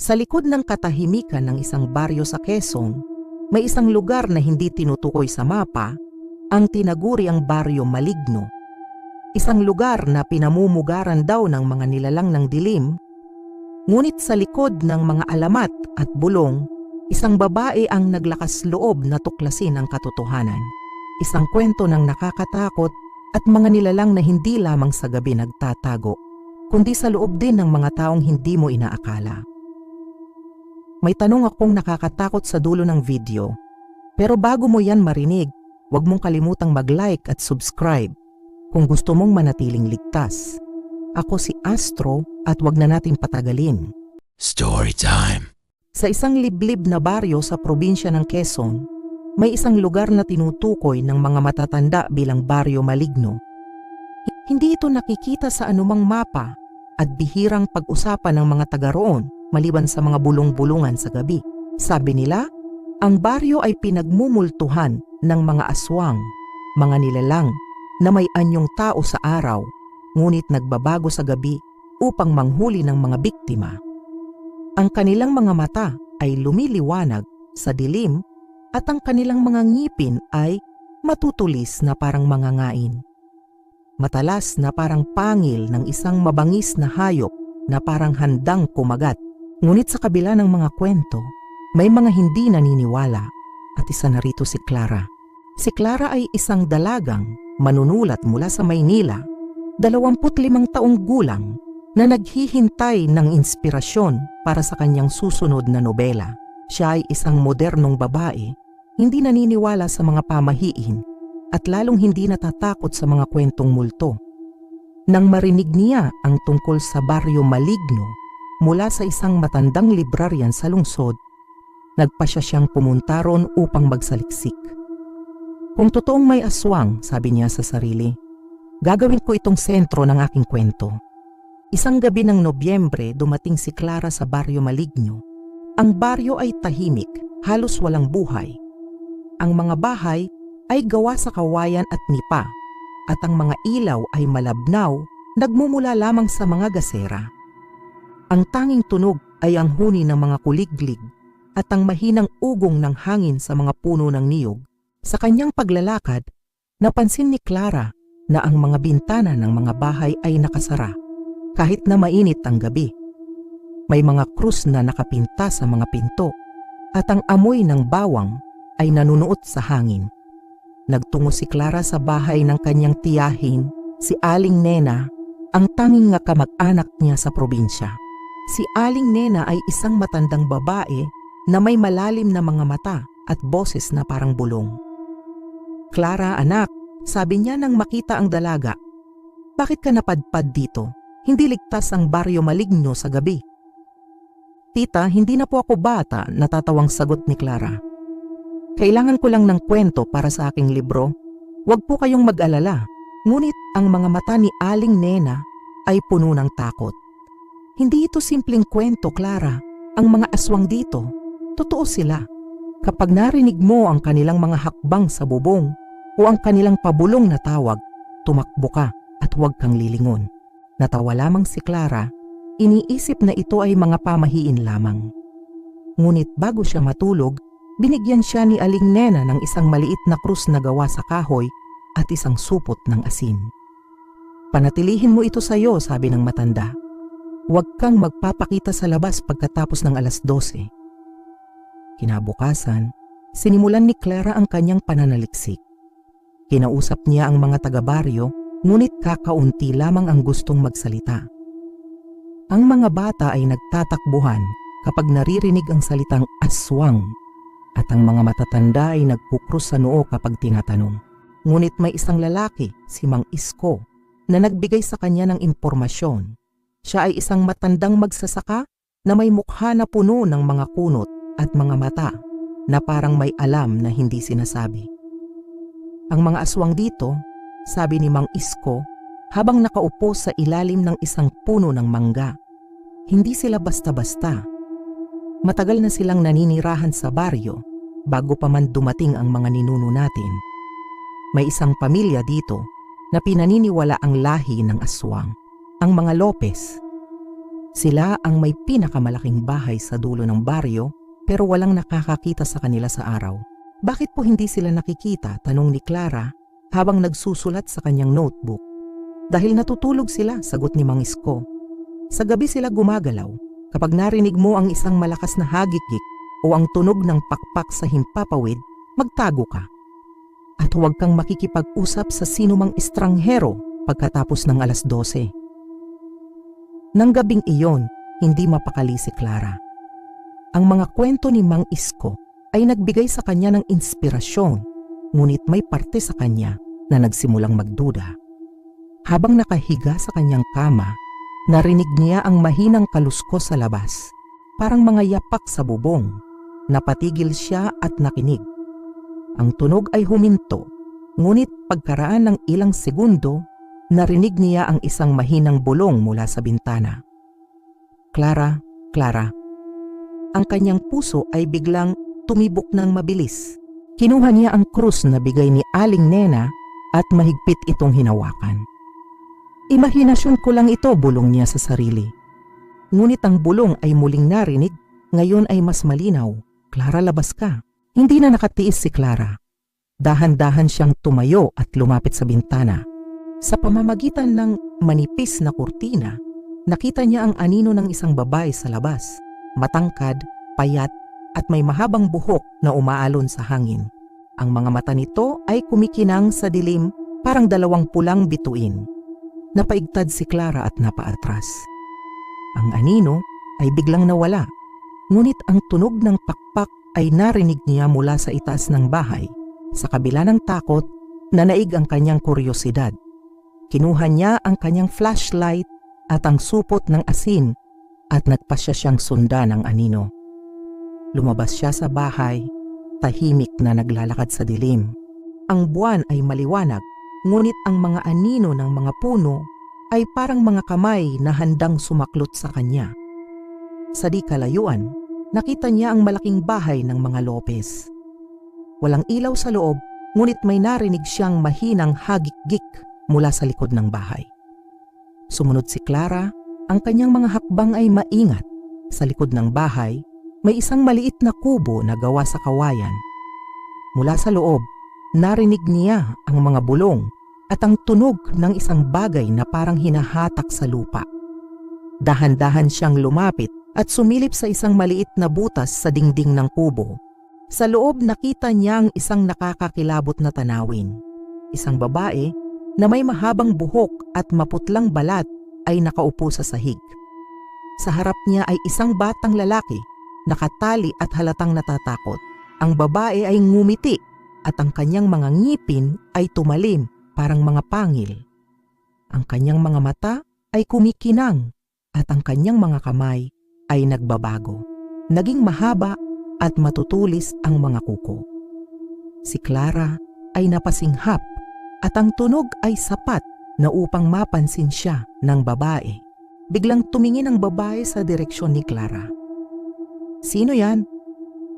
Sa likod ng katahimikan ng isang baryo sa Quezon, may isang lugar na hindi tinutukoy sa mapa, ang tinaguri ang baryo Maligno. Isang lugar na pinamumugaran daw ng mga nilalang ng dilim, ngunit sa likod ng mga alamat at bulong, isang babae ang naglakas loob na tuklasin ang katotohanan. Isang kwento ng nakakatakot at mga nilalang na hindi lamang sa gabi nagtatago, kundi sa loob din ng mga taong hindi mo inaakala. May tanong akong nakakatakot sa dulo ng video. Pero bago mo yan marinig, huwag mong kalimutang mag-like at subscribe kung gusto mong manatiling ligtas. Ako si Astro at wag na nating patagalin. Story time. Sa isang liblib na baryo sa probinsya ng Quezon, may isang lugar na tinutukoy ng mga matatanda bilang baryo maligno. Hindi ito nakikita sa anumang mapa at bihirang pag-usapan ng mga taga roon maliban sa mga bulong-bulungan sa gabi. Sabi nila, ang baryo ay pinagmumultuhan ng mga aswang, mga nilalang na may anyong tao sa araw, ngunit nagbabago sa gabi upang manghuli ng mga biktima. Ang kanilang mga mata ay lumiliwanag sa dilim at ang kanilang mga ngipin ay matutulis na parang mga ngain. Matalas na parang pangil ng isang mabangis na hayop na parang handang kumagat. Ngunit sa kabila ng mga kwento, may mga hindi naniniwala at isa na rito si Clara. Si Clara ay isang dalagang manunulat mula sa Maynila, 25 taong gulang na naghihintay ng inspirasyon para sa kanyang susunod na nobela. Siya ay isang modernong babae, hindi naniniwala sa mga pamahiin at lalong hindi natatakot sa mga kwentong multo. Nang marinig niya ang tungkol sa baryo maligno mula sa isang matandang librarian sa lungsod, nagpasya siyang pumunta ron upang magsaliksik. Kung totoong may aswang, sabi niya sa sarili, gagawin ko itong sentro ng aking kwento. Isang gabi ng Nobyembre dumating si Clara sa baryo Maligno. Ang baryo ay tahimik, halos walang buhay. Ang mga bahay ay gawa sa kawayan at nipa at ang mga ilaw ay malabnaw, nagmumula lamang sa mga gasera. Ang tanging tunog ay ang huni ng mga kuliglig at ang mahinang ugong ng hangin sa mga puno ng niyog. Sa kanyang paglalakad, napansin ni Clara na ang mga bintana ng mga bahay ay nakasara kahit na mainit ang gabi. May mga krus na nakapinta sa mga pinto at ang amoy ng bawang ay nanunuot sa hangin. Nagtungo si Clara sa bahay ng kanyang tiyahin, si Aling Nena, ang tanging nga kamag-anak niya sa probinsya. Si Aling Nena ay isang matandang babae na may malalim na mga mata at boses na parang bulong. Clara, anak, sabi niya nang makita ang dalaga. Bakit ka napadpad dito? Hindi ligtas ang baryo maligno sa gabi. Tita, hindi na po ako bata, natatawang sagot ni Clara. Kailangan ko lang ng kwento para sa aking libro. Huwag po kayong mag-alala. Ngunit ang mga mata ni Aling Nena ay puno ng takot. Hindi ito simpleng kwento, Clara. Ang mga aswang dito, totoo sila. Kapag narinig mo ang kanilang mga hakbang sa bubong o ang kanilang pabulong na tawag, tumakbo ka at huwag kang lilingon. Natawa lamang si Clara, iniisip na ito ay mga pamahiin lamang. Ngunit bago siya matulog, binigyan siya ni Aling Nena ng isang maliit na krus na gawa sa kahoy at isang supot ng asin. Panatilihin mo ito sa iyo, sabi ng matanda. Huwag kang magpapakita sa labas pagkatapos ng alas 12. Kinabukasan, sinimulan ni Clara ang kanyang pananaliksik. Kinausap niya ang mga taga-baryo, ngunit kakaunti lamang ang gustong magsalita. Ang mga bata ay nagtatakbuhan kapag naririnig ang salitang aswang at ang mga matatanda ay nagkukrus sa noo kapag tinatanong. Ngunit may isang lalaki, si Mang Isko, na nagbigay sa kanya ng impormasyon. Siya ay isang matandang magsasaka na may mukha na puno ng mga kunot at mga mata na parang may alam na hindi sinasabi. Ang mga aswang dito, sabi ni Mang Isko, habang nakaupo sa ilalim ng isang puno ng mangga. Hindi sila basta-basta. Matagal na silang naninirahan sa baryo bago pa man dumating ang mga ninuno natin. May isang pamilya dito na pinaniniwala ang lahi ng aswang, ang mga Lopez. Sila ang may pinakamalaking bahay sa dulo ng baryo pero walang nakakakita sa kanila sa araw. Bakit po hindi sila nakikita? Tanong ni Clara habang nagsusulat sa kanyang notebook. Dahil natutulog sila, sagot ni Mang Isko. Sa gabi sila gumagalaw. Kapag narinig mo ang isang malakas na hagikik o ang tunog ng pakpak sa himpapawid, magtago ka. At huwag kang makikipag-usap sa sinumang estranghero pagkatapos ng alas 12. Nang gabing iyon, hindi mapakali si Clara. Ang mga kwento ni Mang Isko ay nagbigay sa kanya ng inspirasyon, ngunit may parte sa kanya na nagsimulang magduda. Habang nakahiga sa kanyang kama, narinig niya ang mahinang kaluskos sa labas, parang mga yapak sa bubong. Napatigil siya at nakinig. Ang tunog ay huminto, ngunit pagkaraan ng ilang segundo, narinig niya ang isang mahinang bulong mula sa bintana. Clara, Clara. Ang kanyang puso ay biglang tumibok ng mabilis. Kinuha niya ang krus na bigay ni Aling Nena at mahigpit itong hinawakan. Imahinasyon ko lang ito, bulong niya sa sarili. Ngunit ang bulong ay muling narinig, ngayon ay mas malinaw. Clara, labas ka. Hindi na nakatiis si Clara. Dahan-dahan siyang tumayo at lumapit sa bintana. Sa pamamagitan ng manipis na kurtina, nakita niya ang anino ng isang babae sa labas. Matangkad, payat, at may mahabang buhok na umaalon sa hangin. Ang mga mata nito ay kumikinang sa dilim parang dalawang pulang bituin. Napaigtad si Clara at napaatras. Ang anino ay biglang nawala, ngunit ang tunog ng pakpak ay narinig niya mula sa itaas ng bahay. Sa kabila ng takot, nanaig ang kanyang kuryosidad. Kinuha niya ang kanyang flashlight at ang supot ng asin at nagpasya siyang sundan ng anino. Lumabas siya sa bahay, tahimik na naglalakad sa dilim. Ang buwan ay maliwanag, ngunit ang mga anino ng mga puno ay parang mga kamay na handang sumaklot sa kanya. Sa di kalayuan, nakita niya ang malaking bahay ng mga Lopez. Walang ilaw sa loob, ngunit may narinig siyang mahinang hagik-gik mula sa likod ng bahay. Sumunod si Clara, ang kanyang mga hakbang ay maingat. Sa likod ng bahay, may isang maliit na kubo na gawa sa kawayan. Mula sa loob, narinig niya ang mga bulong at ang tunog ng isang bagay na parang hinahatak sa lupa. Dahan-dahan siyang lumapit at sumilip sa isang maliit na butas sa dingding ng kubo. Sa loob nakita niya ang isang nakakakilabot na tanawin. Isang babae na may mahabang buhok at maputlang balat ay nakaupo sa sahig. Sa harap niya ay isang batang lalaki, nakatali at halatang natatakot. Ang babae ay ngumiti at ang kanyang mga ngipin ay tumalim parang mga pangil. Ang kanyang mga mata ay kumikinang at ang kanyang mga kamay ay nagbabago. Naging mahaba at matutulis ang mga kuko. Si Clara ay napasinghap at ang tunog ay sapat na upang mapansin siya ng babae. Biglang tumingin ang babae sa direksyon ni Clara. Sino yan?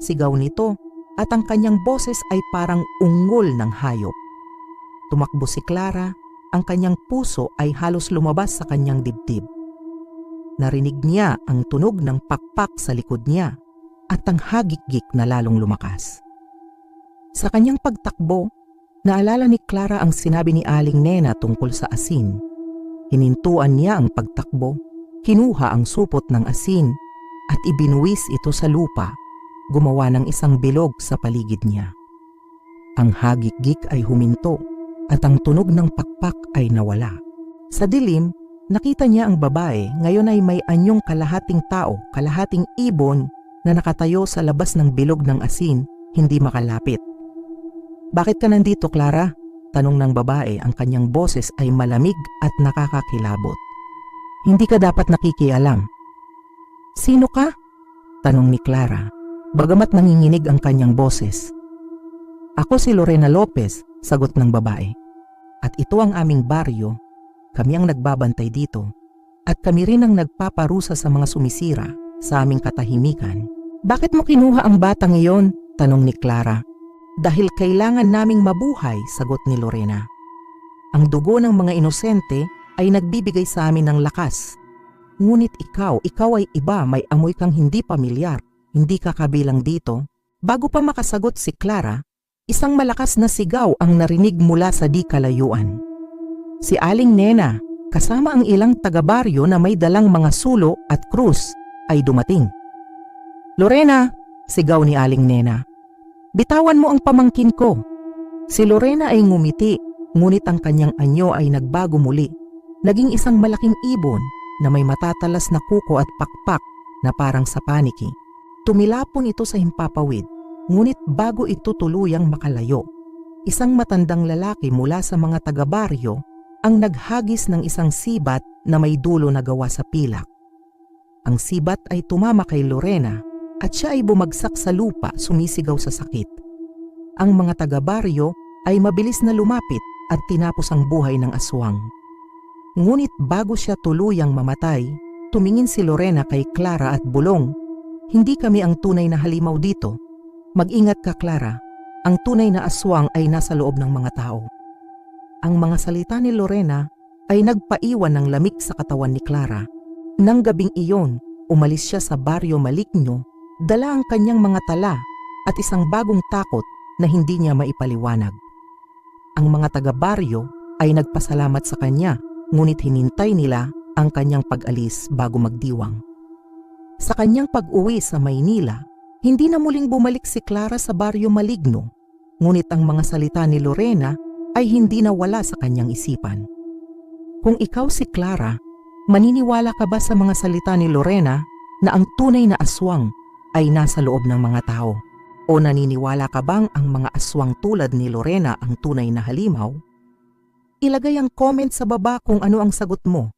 Sigaw nito at ang kanyang boses ay parang ungol ng hayop. Tumakbo si Clara, ang kanyang puso ay halos lumabas sa kanyang dibdib. Narinig niya ang tunog ng pakpak sa likod niya at ang hagik-gik na lalong lumakas. Sa kanyang pagtakbo, naalala ni Clara ang sinabi ni Aling Nena tungkol sa asin. Hinintuan niya ang pagtakbo, kinuha ang supot ng asin at ibinuwis ito sa lupa, gumawa ng isang bilog sa paligid niya. Ang hagik-gik ay huminto at ang tunog ng pakpak ay nawala. Sa dilim, nakita niya ang babae ngayon ay may anyong kalahating tao, kalahating ibon na nakatayo sa labas ng bilog ng asin, hindi makalapit. Bakit ka nandito, Clara? Tanong ng babae, ang kanyang boses ay malamig at nakakakilabot. Hindi ka dapat nakikialam. Sino ka? Tanong ni Clara, bagamat nanginginig ang kanyang boses. Ako si Lorena Lopez, sagot ng babae. At ito ang aming baryo, kami ang nagbabantay dito, at kami rin ang nagpaparusa sa mga sumisira sa aming katahimikan. Bakit mo kinuha ang batang iyon? Tanong ni Clara. Dahil kailangan naming mabuhay, sagot ni Lorena. Ang dugo ng mga inosente ay nagbibigay sa amin ng lakas. Ngunit ikaw, ikaw ay iba, may amoy kang hindi pamilyar, hindi ka kabilang dito. Bago pa makasagot si Clara, isang malakas na sigaw ang narinig mula sa di kalayuan. Si Aling Nena, kasama ang ilang taga-baryo na may dalang mga sulo at krus, ay dumating. Lorena, sigaw ni Aling Nena. Bitawan mo ang pamangkin ko. Si Lorena ay ngumiti, ngunit ang kanyang anyo ay nagbago muli. Naging isang malaking ibon na may matatalas na kuko at pakpak na parang sa paniki. Tumilapon ito sa himpapawid, ngunit bago ito tuluyang makalayo, isang matandang lalaki mula sa mga taga-baryo ang naghagis ng isang sibat na may dulo na gawa sa pilak. Ang sibat ay tumama kay Lorena at siya ay bumagsak sa lupa sumisigaw sa sakit. Ang mga taga-baryo ay mabilis na lumapit at tinapos ang buhay ng aswang. Ngunit bago siya tuluyang mamatay, tumingin si Lorena kay Clara at bulong, Hindi kami ang tunay na halimaw dito. Mag-ingat ka Clara, ang tunay na aswang ay nasa loob ng mga tao. Ang mga salita ni Lorena ay nagpaiwan ng lamig sa katawan ni Clara. Nang gabing iyon, umalis siya sa baryo maligno, dala ang kanyang mga tala at isang bagong takot na hindi niya maipaliwanag. Ang mga taga-baryo ay nagpasalamat sa kanya ngunit hinintay nila ang kanyang pag-alis bago magdiwang. Sa kanyang pag-uwi sa Maynila, hindi na muling bumalik si Clara sa baryo maligno, ngunit ang mga salita ni Lorena ay hindi nawala sa kanyang isipan. Kung ikaw si Clara, maniniwala ka ba sa mga salita ni Lorena na ang tunay na aswang ay nasa loob ng mga tao? O naniniwala ka bang ang mga aswang tulad ni Lorena ang tunay na halimaw? Ilagay ang comment sa baba kung ano ang sagot mo.